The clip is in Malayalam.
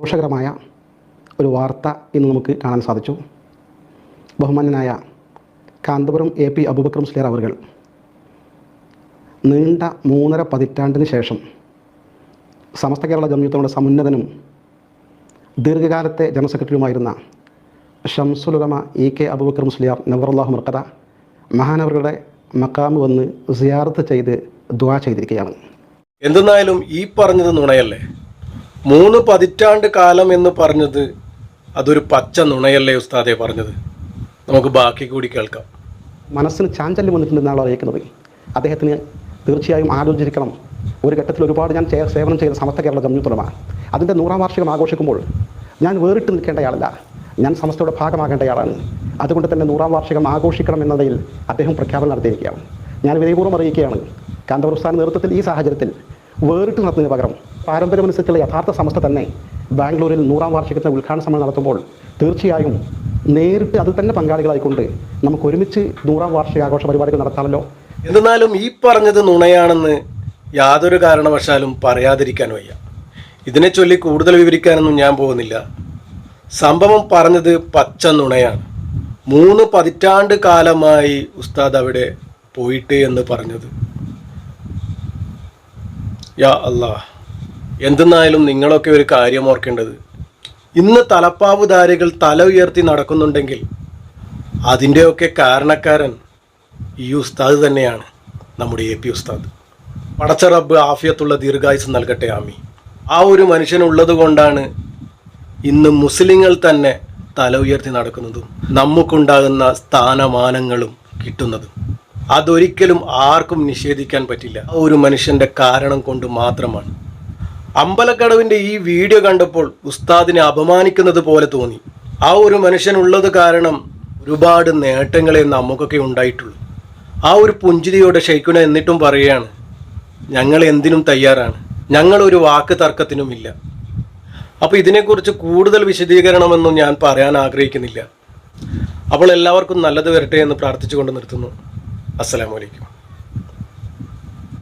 ദോഷകരമായ ഒരു വാർത്ത ഇന്ന് നമുക്ക് കാണാൻ സാധിച്ചു. ബഹുമാന്യനായ കാന്തപുരം എ പി അബുബക്രം സ്ലേർ അവർ നീണ്ട മൂന്നര പതിറ്റാണ്ടിന് ശേഷം സമസ്ത കേരള ജമ്യത്തോടെ സമുന്നതനും ദീർഘകാലത്തെ ജനറൽ സെക്രട്ടറിയുമായിരുന്ന ഷംസുലുലമ ഇ കെ അബൂബക്കർ മുസ്ലിയാർ നവറുല്ലാഹു മർക്കത മഹാനവറുടെ മക്കാമ് വന്ന് സിയാർത്ത് ചെയ്ത് ദ്വാ ചെയ്തിരിക്കുകയാണ്. എന്തെന്നായാലും ഈ പറഞ്ഞത് നുണയല്ലേ? മൂന്ന് പതിറ്റാണ്ട് കാലം എന്ന് പറഞ്ഞത് അതൊരു പച്ച നുണയല്ലേ ഉസ്താദെ പറഞ്ഞത്? നമുക്ക് ബാക്കി കൂടി കേൾക്കാം. മനസ്സിന് ചാഞ്ചല്യം വന്നിട്ടുണ്ടെന്നാണ് അറിയിക്കുന്നത്? അദ്ദേഹത്തിന് തീർച്ചയായും ആലോചിച്ചിരിക്കണം. ഒരു ഘട്ടത്തിൽ ഒരുപാട് ഞാൻ സേവനം ചെയ്ത സമസ്ത കേരള ജമ്യൂത്തുലമാണ് അതിന്റെ നൂറാം വാർഷികം ആഘോഷിക്കുമ്പോൾ ഞാൻ വേറിട്ട് നിൽക്കേണ്ടയാളല്ല ഞാൻ സമസ്തയുടെ ഭാഗമാകേണ്ടയാളാണ്. അതുകൊണ്ട് തന്നെ നൂറാം വാർഷികം ആഘോഷിക്കണം എന്നതിൽ അദ്ദേഹം പ്രഖ്യാപനം നടത്തിയിരിക്കുകയാണ്. ഞാൻ വിനയപൂർവം അറിയിക്കുകയാണ് കാന്തപുരസ്ഥാന നേതൃത്വത്തിൽ ഈ സാഹചര്യത്തിൽ വേറിട്ട് നടത്തുന്നതിന് പകരം പാരമ്പര്യമനുസരിച്ചുള്ള യഥാർത്ഥ സമസ്ത തന്നെ ബാംഗ്ലൂരിൽ നൂറാം വാർഷികത്തിന് ഉദ്ഘാടന സമ്മേളനം നടത്തുമ്പോൾ തീർച്ചയായും നേരിട്ട് അതിൽ തന്നെ പങ്കാളികളായിക്കൊണ്ട് നമുക്ക് ഒരുമിച്ച് നൂറാം വാർഷികാഘോഷ പരിപാടികൾ നടത്താമല്ലോ. എന്നാലും ഈ പറഞ്ഞത് നുണയാണെന്ന് യാതൊരു കാരണവശാലും പറയാതിരിക്കാൻ വയ്യ. ഇതിനെ ചൊല്ലി കൂടുതൽ വിവരിക്കാനൊന്നും ഞാൻ പോകുന്നില്ല. സംഭവം പറഞ്ഞത് പച്ച നുണയാണ്. മൂന്ന് പതിറ്റാണ്ട് കാലമായി ഉസ്താദ് അവിടെ പോയിട്ട് എന്ന് പറഞ്ഞത്. യാ അല്ലാ എന്തെന്നായാലും നിങ്ങളൊക്കെ ഒരു കാര്യം ഓർക്കേണ്ടത്. ഇന്ന് തലപ്പാവുധാരികൾ തല ഉയർത്തി നടക്കുന്നുണ്ടെങ്കിൽ അതിന്റെയൊക്കെ കാരണക്കാരൻ ഈ ഉസ്താദ് തന്നെയാണ് നമ്മുടെ എ പി ഉസ്താദ്. പടച്ച റബ്ബ് ആഫിയത്തുള്ള ദീർഘായുസ് നൽകട്ടെ ആമി ആ ഒരു മനുഷ്യനുള്ളത് കൊണ്ടാണ് ഇന്ന് മുസ്ലിങ്ങൾ തന്നെ തല ഉയർത്തി നടക്കുന്നതും നമുക്കുണ്ടാകുന്ന സ്ഥാനമാനങ്ങളും കിട്ടുന്നതും. അതൊരിക്കലും ആർക്കും നിഷേധിക്കാൻ പറ്റില്ല. ആ ഒരു മനുഷ്യന്റെ കാരണം കൊണ്ട് മാത്രമാണ്. അമ്പലക്കടവിന്റെ ഈ വീഡിയോ കണ്ടപ്പോൾ ഉസ്താദിനെ അപമാനിക്കുന്നത് പോലെ തോന്നി. ആ ഒരു മനുഷ്യനുള്ളത് കാരണം ഒരുപാട് നേട്ടങ്ങളെ നമുക്കൊക്കെ ഉണ്ടായിട്ടുള്ളൂ. ആ ഒരു പുഞ്ചിരിയോടെ ഷെയ്ക്കുന എന്നിട്ടും പറയുകയാണ് ഞങ്ങൾ എന്തിനും തയ്യാറാണ്. ഞങ്ങൾ ഒരു വാക്ക് തർക്കത്തിനുമില്ല. അപ്പോൾ ഇതിനെക്കുറിച്ച് കൂടുതൽ വിശദീകരണമെന്നും ഞാൻ പറയാൻ ആഗ്രഹിക്കുന്നില്ല. അപ്പോൾ എല്ലാവർക്കും നല്ലത് വരട്ടെ എന്ന് പ്രാർത്ഥിച്ചുകൊണ്ട് നിർത്തുന്നു. അസ്സലാമു അലൈക്കും.